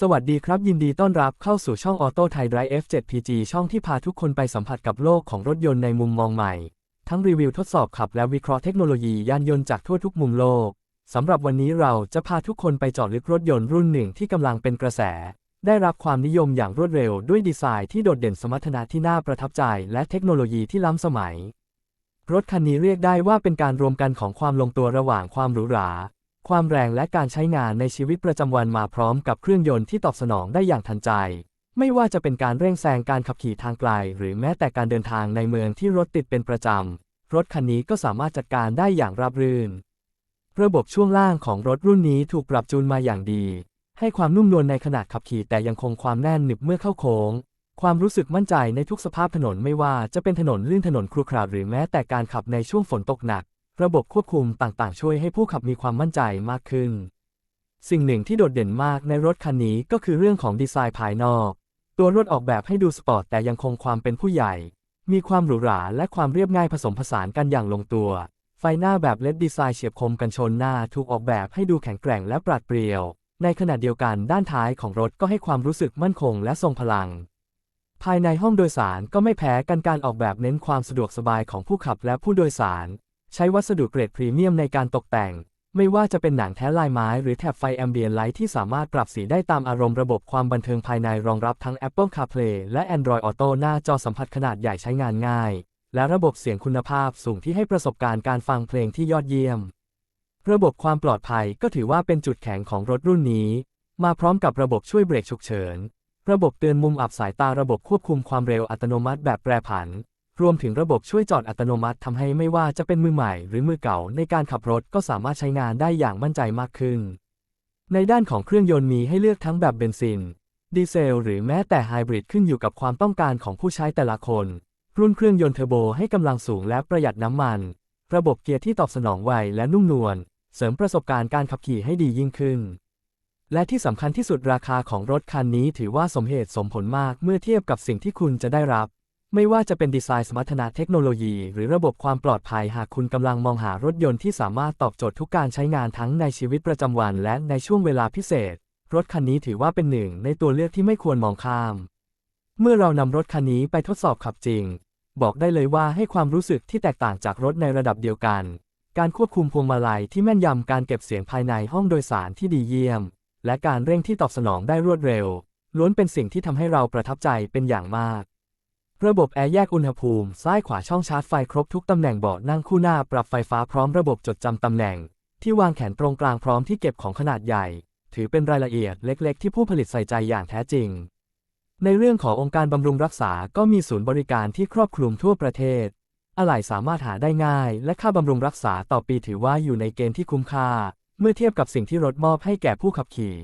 สวัสดีครับ ยินดีต้อนรับเข้าสู่ช่อง Auto Thai Drive F7PG ช่องที่พาทุกคนไปสัมผัสกับโลกของรถยนต์ในมุมมองใหม่ ทั้งรีวิวทดสอบขับและวิเคราะห์เทคโนโลยียานยนต์จากทั่วทุกมุมโลก สำหรับวันนี้เราจะพาทุกคนไปเจาะลึกรถยนต์รุ่นหนึ่งที่กำลังเป็นกระแส ได้รับความนิยมอย่างรวดเร็วด้วยดีไซน์ที่โดดเด่นสมรรถนะที่น่าประทับใจ และเทคโนโลยีที่ล้ำสมัย รถคันนี้เรียกได้ว่าเป็นการรวมกันของความลงตัวระหว่างความหรูหรา ความแรงและการใช้งานในชีวิตประจำวันมาพร้อมกับเครื่องยนต์ที่ตอบสนองได้อย่างทันใจ ไม่ว่าจะเป็นการเร่งแซงการขับขี่ทางไกล หรือแม้แต่การเดินทางในเมืองที่รถติดเป็นประจำ รถคันนี้ก็สามารถจัดการได้อย่างราบรื่น ระบบช่วงล่างของรถรุ่นนี้ถูกปรับจูนมาอย่างดี ให้ความนุ่มนวลในขณะขับขี่แต่ยังคงความแน่นหนึบเมื่อเข้าโค้ง ความรู้สึกมั่นใจในทุกสภาพถนนไม่ว่าจะเป็นถนนลื่นถนนครุขระหรือแม้แต่การขับในช่วงฝนตกหนัก ระบบควบคุมต่างๆ ช่วยให้ผู้ขับมีความมั่นใจมากขึ้น สิ่งหนึ่งที่โดดเด่นมากในรถคันนี้ก็คือเรื่องของดีไซน์ภายนอก ตัวรถออกแบบให้ดูสปอร์ตแต่ยังคงความเป็นผู้ใหญ่ มีความหรูหราและความเรียบง่ายผสมผสานกันอย่างลงตัว ไฟหน้าแบบเลดดีไซน์เฉียบคมกันชนหน้าถูกออกแบบให้ดูแข็งแกร่งและปราดเปรียว ในขณะเดียวกันด้านท้ายของรถก็ให้ความรู้สึกมั่นคงและทรงพลังภายในห้องโดยสารก็ไม่แพ้กันการออกแบบเน้นความสะดวกสบายของผู้ขับและผู้โดยสาร ใช้วัสดุเกรดพรีเมียมในการตกแต่ง ไม่ว่าจะเป็นหนังแท้ลายไม้หรือแถบไฟแอมเบียนไลท์ที่สามารถปรับสีได้ตามอารมณ์ระบบความบันเทิงภายในรองรับทั้ง Apple CarPlay และ Android Auto หน้าจอสัมผัสขนาดใหญ่ใช้งานง่าย และระบบเสียงคุณภาพสูงที่ให้ประสบการณ์การฟังเพลงที่ยอดเยี่ยม ระบบความปลอดภัยก็ถือว่าเป็นจุดแข็งของรถรุ่นนี้ มาพร้อมกับระบบช่วยเบรกฉุกเฉิน ระบบเตือนมุมอับสายตาระบบควบคุมความเร็วอัตโนมัติแบบแปรผัน รวมถึงระบบช่วยจอดอัตโนมัติทำให้ไม่ว่าจะเป็นมือใหม่หรือมือเก่าในการขับรถก็สามารถใช้งานได้อย่างมั่นใจมากขึ้น ในด้านของเครื่องยนต์มีให้เลือกทั้งแบบเบนซิน ดีเซล หรือแม้แต่ไฮบริดขึ้นอยู่กับความต้องการของผู้ใช้แต่ละคน รุ่นเครื่องยนต์เทอร์โบให้กำลังสูงและประหยัดน้ำมัน ระบบเกียร์ที่ตอบสนองไวและนุ่มนวลเสริมประสบการณ์การขับขี่ให้ดียิ่งขึ้น และที่สำคัญที่สุดราคาของรถคันนี้ถือว่าสมเหตุสมผลมากเมื่อเทียบกับสิ่งที่คุณจะได้รับ ไม่ว่าจะเป็นดีไซน์สมรรถนะเทคโนโลยี หรือระบบความปลอดภัยหากคุณกำลังมองหารถยนต์ที่สามารถตอบโจทย์ทุกการใช้งานทั้งในชีวิตประจำวัน และในช่วงเวลาพิเศษ รถคันนี้ถือว่าเป็นหนึ่งในตัวเลือกที่ไม่ควรมองข้าม เมื่อเรานำรถคันนี้ไปทดสอบขับจริง บอกได้เลยว่าให้ความรู้สึกที่แตกต่างจากรถในระดับเดียวกัน การควบคุมพวงมาลัยที่แม่นยำการเก็บเสียงภายในห้องโดยสารที่ดีเยี่ยม และการเร่งที่ตอบสนองได้รวดเร็ว ล้วนเป็นสิ่งที่ทำให้เราประทับใจเป็นอย่างมาก ระบบแอร์แยกอุณหภูมิ ซ้ายขวาช่องชาร์จไฟครบทุกตำแหน่งเบาะนั่งคู่หน้าปรับไฟฟ้าพร้อมระบบจดจำตำแหน่ง ที่วางแขนตรงกลางพร้อมที่เก็บของขนาดใหญ่ ถือเป็นรายละเอียดเล็ก ๆ ที่ผู้ผลิตใส่ใจอย่างแท้จริง ในเรื่องขององค์การบำรุงรักษาก็มีศูนย์บริการที่ครอบคลุมทั่วประเทศ อะไหล่สามารถหาได้ง่าย และค่าบำรุงรักษาต่อปีถือว่าอยู่ในเกณฑ์ที่คุ้มค่า เมื่อเทียบกับสิ่งที่รถมอบให้แก่ผู้ขับขี่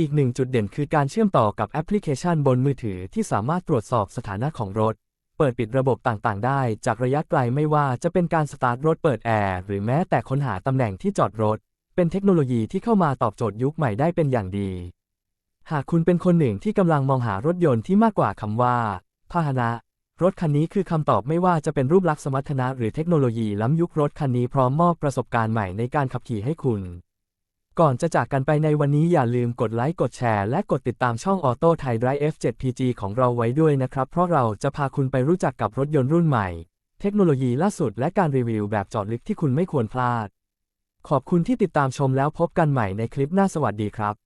อีกหนึ่งจุดเด่นคือการเชื่อมต่อกับแอปพลิเคชันบนมือถือที่สามารถตรวจสอบสถานะของรถ เปิดปิดระบบต่างๆ ได้จากระยะไกลไม่ว่าจะเป็นการสตาร์ทรถเปิดแอร์หรือแม้แต่ค้นหาตำแหน่งที่จอดรถ เป็นเทคโนโลยีที่เข้ามาตอบโจทย์ยุคใหม่ได้เป็นอย่างดี หากคุณเป็นคนหนึ่งที่กำลังมองหารถยนต์ที่มากกว่าคำว่าพาหนะ รถคันนี้คือคำตอบไม่ว่าจะเป็นรูปลักษณ์สมรรถนะหรือเทคโนโลยีล้ำยุครถคันนี้พร้อมมอบประสบการณ์ใหม่ในการขับขี่ให้คุณ ก่อนจะจากกันไปในวันนี้อย่าลืมกดไลค์กดแชร์และกดติดตามช่อง Auto Thai Drive F7PG ของเราไว้ด้วยนะครับ เพราะเราจะพาคุณไปรู้จักกับรถยนต์รุ่นใหม่ เทคโนโลยีล่าสุดและการรีวิวแบบจอดลึกที่คุณไม่ควรพลาด ขอบคุณที่ติดตามชมแล้วพบกันใหม่ในคลิปหน้าสวัสดีครับ